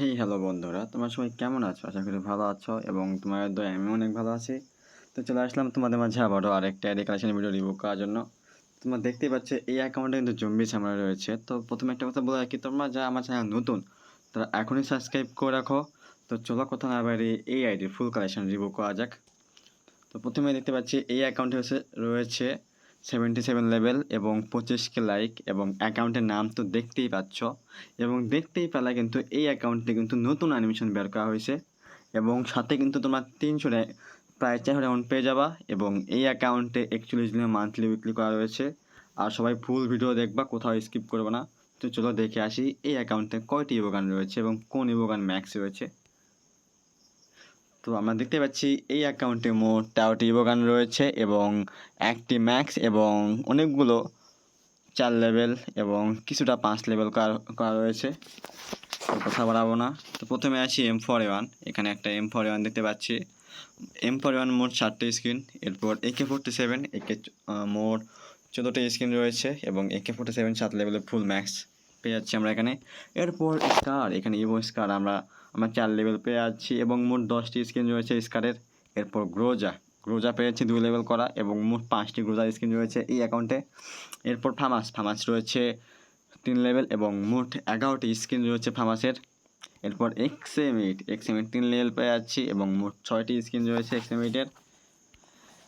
Hey hello বন্ধুরা। তোমার সবাই কেমন আছো? আশা করি ভালো আছো এবং তোমার দয়া আমি অনেক ভালো আছি। তো চলে আসলাম তোমাদের মাঝে আবারও আরেকটা অ্যাডি কালেকশন ভিডিও রিভিউ করার জন্য। তোমরা দেখতেই পাচ্ছ, এই অ্যাকাউন্টে কিন্তু জম্বি সামনে রয়েছে। তো প্রথমে একটা কথা বলে রাখি, তোমরা যা আমার চ্যানেল নতুন, তারা এখনই সাবস্ক্রাইব করে রাখো। তো চলো কথা না বাইরে এই আইডির ফুল কালেকশন রিভিউ করা যাক। তো প্রথমে দেখতে পাচ্ছি, এই অ্যাকাউন্টে রয়েছে সেভেন্টি সেভেন লেভেল এবং পঁচিশ কে লাইক এবং অ্যাকাউন্টের নাম তো দেখতেই পাচ্ছ। এবং দেখতেই পেলে কিন্তু এই অ্যাকাউন্টে কিন্তু নতুন অ্যানিমেশন বের করা হয়েছে এবং সাথে কিন্তু তোমার তিনশো প্রায় চারশো অ্যামাউন্ট পেয়ে যাবা এবং এই অ্যাকাউন্টে একচল্লিশ দিনের মান্থলি উইকলি করা রয়েছে, আর সবাই ফুল ভিডিও দেখবা, কোথাও স্কিপ করবে না। তো চলো দেখে আসি, এই অ্যাকাউন্টে কয়টি ইবোগান রয়েছে এবং কোন ইবোগান ম্যাক্স রয়েছে। তো আমরা দেখতে পাচ্ছি এই অ্যাকাউন্টে মোট তেরোটি ইবোগান রয়েছে এবং একটি ম্যাক্স এবং অনেকগুলো চার লেভেল এবং কিছুটা পাঁচ লেভেল করা রয়েছে। কথা বাড়াবো না। তো প্রথমে আসি এম ফোর ওয়ান এখানে একটা এম ফোর ওয়ান দেখতে পাচ্ছি। এম ফোর ওয়ান মোট চারটে স্ক্রিন এরপর একে ফোরটি সেভেন একে মোট চোদ্দোটি স্ক্রিন রয়েছে এবং একে ফোরটি সেভেন সাত লেভেলের ফুল ম্যাক্স পেয়ে যাচ্ছি আমরা এখানে। এরপর স্কার এখানে ইভো স্কার আমরা আমরা চার লেভেল পেয়ে যাচ্ছি এবং মোট দশটি স্ক্রিন রয়েছে স্কারের এরপর গ্রোজা গ্রোজা পেয়েছি দুই লেভেল করা এবং মোট পাঁচটি গ্রোজা স্ক্রিন রয়েছে এই অ্যাকাউন্টে এরপর ফামাস ফামাস রয়েছে তিন লেভেল এবং মোট এগারোটি স্ক্রিন রয়েছে ফামাসের। এরপর এক্সএমিট এক্সএমিট তিন লেভেল পেয়ে যাচ্ছি এবং মোট ছয়টি স্ক্রিন রয়েছে এক্সএমিটের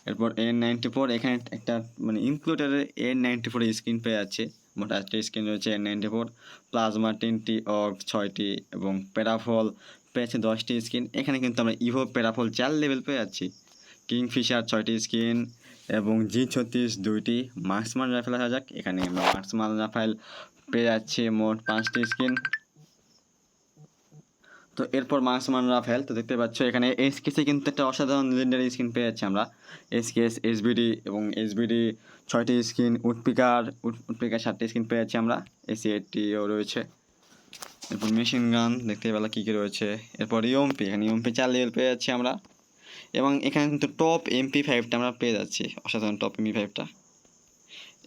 এরপর এন নাইনটি ফোর এখানে একটা মানে included N ninety four screen পেয়ে যাচ্ছে। মোট আটটি স্ক্রিন রয়েছে নাইনটি ফোর প্লাজমা তিনটি অক ছয়টি এবং প্যারাফল পেয়েছে দশটি স্ক্রিন। এখানে কিন্তু আমরা ইভো প্যারাফল চার লেভেল পেয়ে যাচ্ছি। কিংফিশার ছয়টি স্ক্রিন এবং জি ছত্রিশ দুইটি মার্কসমান রাইফেল আসা যাক। এখানে আমরা মার্কসমান রাইফেল পেয়ে যাচ্ছি মোট পাঁচটি স্ক্রিন। তো এরপর মার্কসমান রাফেল তো দেখতে পাচ্ছ এখানে এসকেসে কিন্তু একটা অসাধারণ লিজেন্ডারি স্ক্রিন পেয়ে যাচ্ছে আমরা। এসকেস এসবিডি এবং এসবিডি ছয়টি স্ক্রিন উডপিকার উডপিকার সাতটি স্ক্রিন পেয়ে যাচ্ছি আমরা। এসি এইটটিও রয়েছে। এরপর মেশিন গান দেখতে পেলা কী কী রয়েছে। এরপর ইউএমপি এখানে ইউএমপি চার লেভেল পেয়ে যাচ্ছি আমরা। এবং এখানে কিন্তু টপ এমপি ফাইভটা আমরা পেয়ে যাচ্ছি, অসাধারণ টপ এমপি ফাইভটা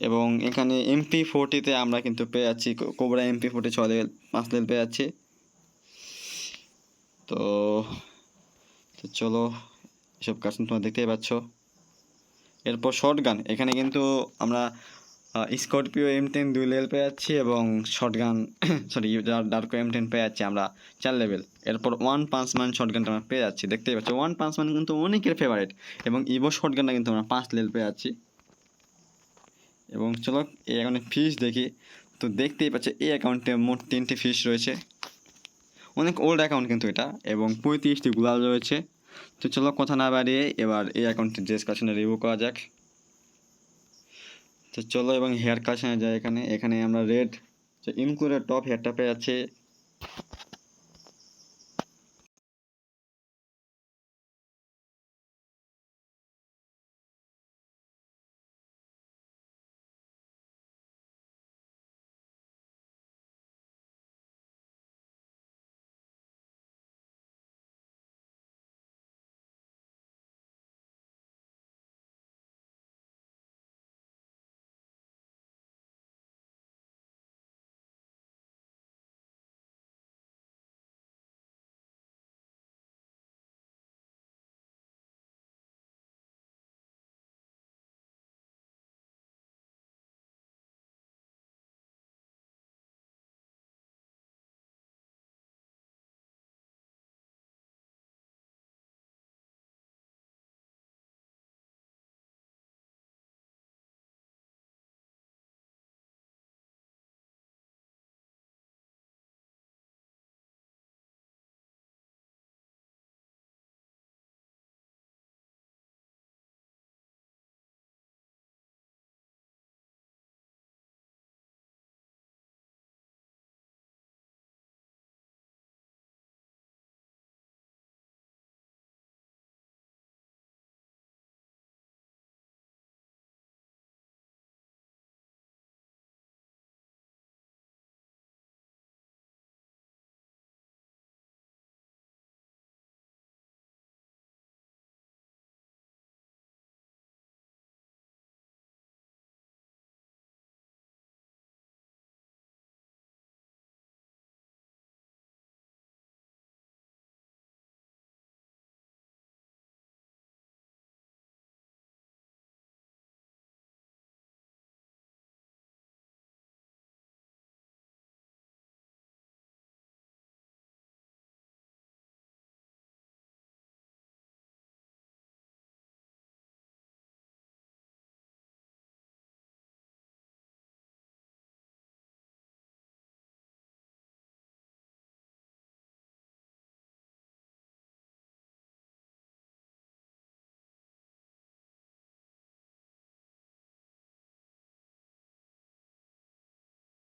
এবং এখানে এমপি ফোরটিতে আমরা কিন্তু পেয়ে যাচ্ছি কোবরা এমপি ফোর্টি ছ লেভেল পাঁচ লেভেল পেয়ে যাচ্ছি। তো তো চলো, এসব কার্টুন তোমরা দেখতেই পাচ্ছ। এরপর শর্ট গান এখানে কিন্তু আমরা স্করপিও এম টেন দুই লেভেল পেয়ে যাচ্ছি এবং short gun sorry Darko M ten পেয়ে যাচ্ছি আমরা চার লেভেল এরপর ওয়ান পাঁচ মান শর্ট গানটা আমরা পেয়ে যাচ্ছি, দেখতেই পাচ্ছি। ওয়ান পাঁচ মান কিন্তু অনেকের ফেভারিট এবং ইভো শর্ট গানটা কিন্তু আমরা পাঁচ লেভেল পেয়ে যাচ্ছি। এবং চলো, এই অ্যাকাউন্টে ফিস দেখি। তো দেখতেই পাচ্ছি, এই অ্যাকাউন্টে মোট তিনটি ফিস রয়েছে। অনেক ওল্ড অ্যাকাউন্ট কিন্তু এটা এবং পঁয়ত্রিশটি গুলাল রয়েছে। তো চলো কথা না বাড়িয়ে এবার এই অ্যাকাউন্টটি ড্রেস কালেকশনে রিভিউ করা যাক। তো চলো এবং হেয়ার কালেকশনে যাই এখানে। এখানে আমরা রেড ইনক্লুডেড টপ হেয়ারটা পেয়ে যাচ্ছে।